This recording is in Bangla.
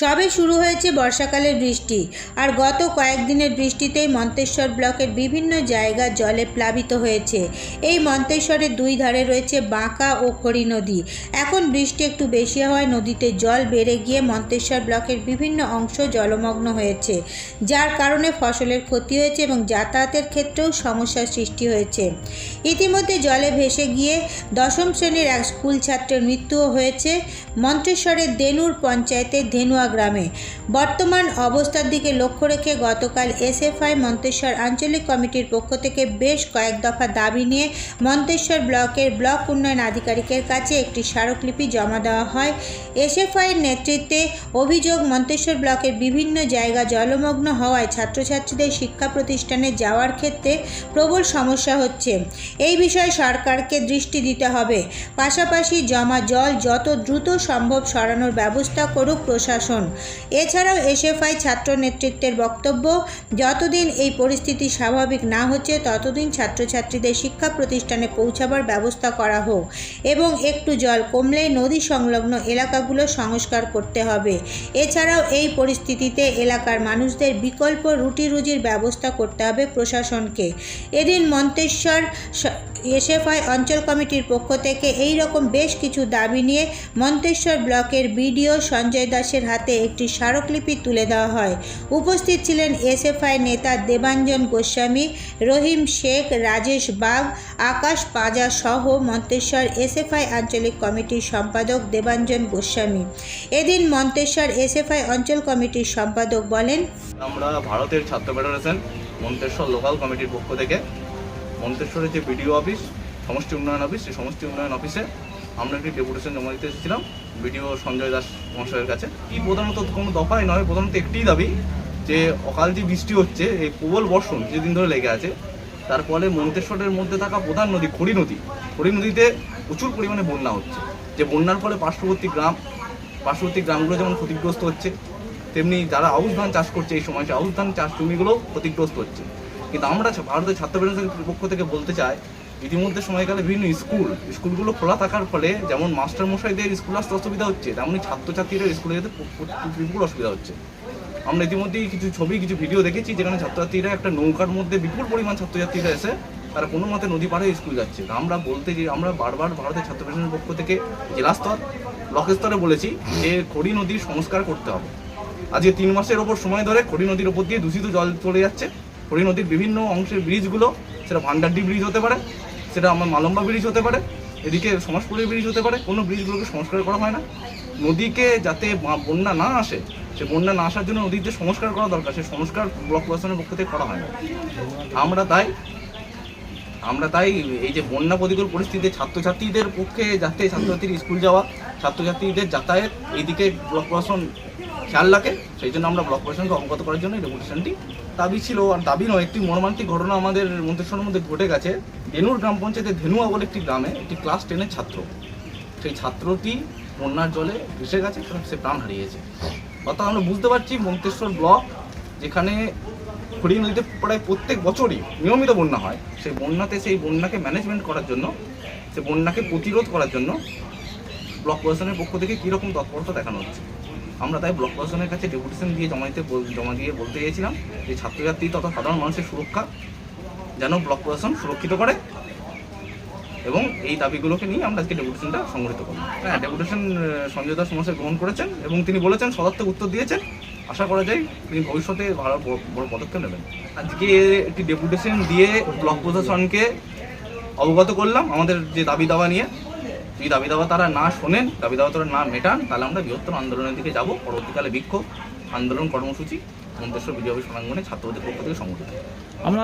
সবে শুরু হয়েছে বর্ষাকালের বৃষ্টি আর গত কয়েকদিনের বৃষ্টিতেই মন্তেশ্বর ব্লকের বিভিন্ন জায়গা জলে প্লাবিত হয়েছে। এই মন্তেশ্বরের দুই ধারে রয়েছে বাঁকা ও খড়ি নদী। এখন বৃষ্টি একটু বেশি হওয়ায় নদীতে জল বেড়ে গিয়ে মন্তেশ্বর ব্লকের বিভিন্ন অংশ জলমগ্ন হয়েছে, যার কারণে ফসলের ক্ষতি হয়েছে এবং যাতায়াতের ক্ষেত্রেও সমস্যার সৃষ্টি হয়েছে। ইতিমধ্যে জলে ভেসে গিয়ে দশম শ্রেণির এক স্কুল ছাত্রের মৃত্যুও হয়েছে। মন্তেশ্বরের দেনুর পঞ্চায়েতের ধেনুয়া গ্রামে। বর্তমান অবস্থার দিকে লক্ষ্য রেখে গতকাল এসএফআই মন্তেশ্বর আঞ্চলিক কমিটির পক্ষ থেকে বেশ কয়েক দফা দাবি নিয়ে মন্তেশ্বর ব্লকের ব্লক উন্নয়ন আধিকারিকের কাছে একটি স্মারকলিপি জমা দেওয়া হয়। এসএফআইয়ের নেতৃত্বে অভিযোগ, মন্তেশ্বর ব্লকের বিভিন্ন জায়গা জলমগ্ন হওয়ায় ছাত্রছাত্রীদের শিক্ষা প্রতিষ্ঠানে যাওয়ার ক্ষেত্রে প্রবল সমস্যা হচ্ছে। এই বিষয়ে সরকারকে দৃষ্টি দিতে হবে। পাশাপাশি জমা জল যত দ্রুত সম্ভব সরানোর ব্যবস্থা করুক প্রশাসন। এছাড়াও এসএফআই ছাত্র নেতৃত্বের বক্তব্য, যতদিন এই পরিস্থিতি স্বাভাবিক না হচ্ছে, ততদিন ছাত্রছাত্রীদের শিক্ষা প্রতিষ্ঠানে পৌঁছাবার ব্যবস্থা করা হোক এবং একটু জল কমলেই নদী সংলগ্ন এলাকাগুলো সংস্কার করতে হবে। এছাড়াও এই পরিস্থিতিতে এলাকার মানুষদের বিকল্প রুটি রুজির ব্যবস্থা করতে হবে প্রশাসনকে। এদিন মন্তেশ্বর এসএফআই অঞ্চল কমিটির পক্ষ থেকে এই রকম বেশ কিছু দাবি নিয়ে মন্তেশ্বর ব্লকের বিডিও সঞ্জয় দাসের হাতে একটি স্মারকলিপি তুলে দেওয়া হয়। উপস্থিত ছিলেন এসএফআই নেতা দেবাঞ্জন গোস্বামী, রহিম শেখ, রাজেশ বাগ, আকাশ পাজা সহ মন্তেশ্বর এসএফআই আঞ্চলিক কমিটির সম্পাদক দেবাঞ্জন গোস্বামী। এদিন মন্তেশ্বর এসএফআই অঞ্চল কমিটির সম্পাদক বলেন, আমরা ভারতের ছাত্র ফেডারেশন মন্তেশ্বর লোকাল কমিটির পক্ষ থেকে মন্তেশ্বরের যে বিডিও অফিস, সমষ্টি উন্নয়ন অফিস, সেই সমষ্টি উন্নয়ন অফিসে আমরা একটি ডেপুটেশন জমা দিতে এসেছিলাম। বিডিও সঞ্জয় দাস মহাশয়ের কাছে। কি প্রধানত কোনো দফাই নয়, প্রধানত একটিই দাবি যে অকাল যে বৃষ্টি হচ্ছে, এই প্রবল বর্ষণ কিছুদিন ধরে লেগে আছে, তার ফলে মন্তেশ্বরের মধ্যে থাকা প্রধান নদী খড়ি নদী। খড়ি নদীতে প্রচুর পরিমাণে বন্যা হচ্ছে। যে বন্যার ফলে পার্শ্ববর্তী গ্রাম, পার্শ্ববর্তী গ্রামগুলো যেমন ক্ষতিগ্রস্ত হচ্ছে, তেমনি যারা আউশ ধান চাষ করছে এই সময়, সেই আউশ ধান চাষ জমিগুলোও ক্ষতিগ্রস্ত হচ্ছে। কিন্তু আমরা ভারতের ছাত্র ফেডারেশনের পক্ষ থেকে বলতে চাই, ইতিমধ্যে সময়কালে বিভিন্ন স্কুল, স্কুলগুলো খোলা থাকার ফলে যেমন মাস্টার মশাইদের স্কুল আসতে অসুবিধা হচ্ছে, তেমনি ছাত্রছাত্রীরা স্কুলে যেতে বিপুল অসুবিধা হচ্ছে। আমরা ইতিমধ্যেই কিছু ছবি, কিছু ভিডিও দেখেছি যেখানে ছাত্রছাত্রীরা একটা নৌকার মধ্যে বিপুল পরিমাণ ছাত্রছাত্রীরা এসে তারা কোনো মতে নদী পাড়ে স্কুল যাচ্ছে। আমরা বলতে যে, আমরা বারবার ভারতের ছাত্র ফেডারেশনের পক্ষ থেকে জেলা স্তর ব্লক স্তরে বলেছি যে খড়ি নদীর সংস্কার করতে হবে। আজকে তিন মাসের ওপর সময় ধরে খড়ি নদীর ওপর দিয়ে দূষিত জল চলে যাচ্ছে। খড়ি নদীর বিভিন্ন অংশের ব্রিজগুলো সেটা ভান্ডারডি ব্রিজ হতে পারে, সেটা আমার মালম্বা ব্রিজ হতে পারে, এদিকে সমাজপুরের ব্রিজ হতে পারে, কোনো ব্রিজগুলোকে সংস্কার করা হয় না। নদীকে যাতে বন্যা না আসে, সে বন্যা না আসার জন্য নদীর যে সংস্কার করা দরকার সেই সংস্কার ব্লক প্রশাসনের পক্ষ থেকে করা হয় না। আমরা তাই আমরা তাই এই যে বন্যা প্রতিকূল পরিস্থিতিতে ছাত্রছাত্রীদের পক্ষে যাতে ছাত্রছাত্রীর স্কুল যাওয়া, ছাত্রছাত্রীদের যাতায়াত, এইদিকে ব্লক প্রশাসন খেয়াল রাখে, সেই জন্য আমরা ব্লক প্রশাসনকে অবগত করার জন্য এই রেগুলেশনটি দাবি ছিল। আর দাবি নয়, একটি মর্মান্তিক ঘটনা আমাদের মন্তেশ্বরের মধ্যে ঘটে গেছে। ধেনুর গ্রাম পঞ্চায়েতের ধেনুয়া বলে একটি গ্রামে একটি ক্লাস টেনের ছাত্র। সেই ছাত্রটি বন্যার জলে ভেসে গেছে সে প্রাণ হারিয়েছে। অর্থাৎ আমরা বুঝতে পারছি, মন্তেশ্বর ব্লক যেখানে খড়ি নদীতে প্রায় প্রত্যেক বছরই নিয়মিত বন্যা হয়, সেই বন্যাতে সেই বন্যাকে ম্যানেজমেন্ট করার জন্য, সেই বন্যাকে প্রতিরোধ করার জন্য ব্লক প্রশাসনের পক্ষ থেকে কীরকম তৎপরতা দেখানো হচ্ছে। আমরা তাই ব্লক প্রশাসনের কাছে ডেপুটেশন দিয়ে জমা দিতে জমা দিয়ে বলতে চেয়েছিলাম যে ছাত্রছাত্রী তথা সাধারণ মানুষের সুরক্ষা যেন ব্লক প্রশাসন সুরক্ষিত করে এবং এই দাবিগুলোকে নিয়ে আমরা আজকে ডেপুটেশনটা সংগঠিত করলাম। হ্যাঁ ডেপুটেশন সঞ্জয় দাস মহাশয় গ্রহণ করেছেন এবং তিনি বলেছেন সদর্থক উত্তর দিয়েছেন। আশা করা যায় তিনি ভবিষ্যতে ভালো, বড় বড় পদক্ষেপ নেবেন। আজকে একটি ডেপুটেশন দিয়ে ব্লক প্রশাসনকে অবগত করলাম আমাদের যে দাবি দাওয়া নিয়ে। যদি দাবি দাবা তারা না শোনেন দাবি দাবা তারা না মেটান, তাহলে আমরা বৃহত্তর আন্দোলনের দিকে যাব। পরবর্তীকালে বিক্ষোভ, আন্দোলন কর্মসূচি, মন্তেশ্বর বিজয় সমাঙ্গনে ছাত্রদের পক্ষ থেকে সংগঠিত। আমরা